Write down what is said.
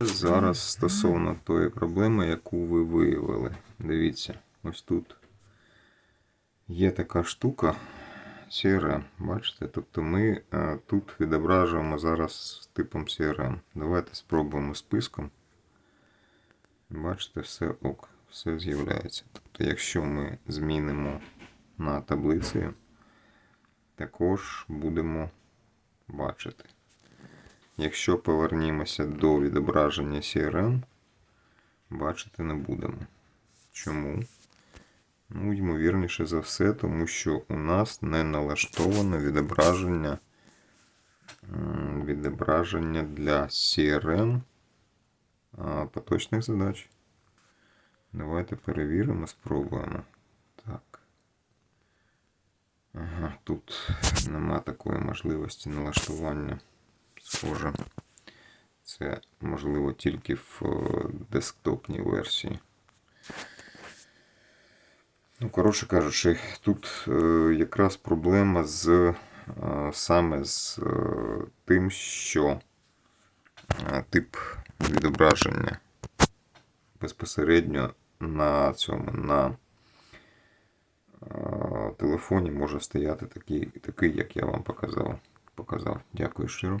Зараз стосовно тої проблеми, яку ви виявили. Дивіться, ось тут є така штука CRM. Бачите? Тобто ми е, тут відображуємо зараз типом CRM. Давайте спробуємо списком. Бачите, все ок, все з'являється. Тобто, якщо ми змінимо на таблиці, також будемо бачити. Якщо повернімося до відображення CRM, бачити не будемо. Чому? Ну, ймовірніше за все, тому що у нас не налаштовано відображення, відображення для CRM поточних задач. Давайте перевіримо, спробуємо. Так. Ага, тут нема такої можливості налаштування. Схоже. Це можливо тільки в е, десктопній версії. Ну, коротше кажучи, тут е, якраз проблема з е, саме з тим, що тип відображення безпосередньо на цьому на телефоні може стояти такий, такий, як я вам показав. показав. Дякую щиро.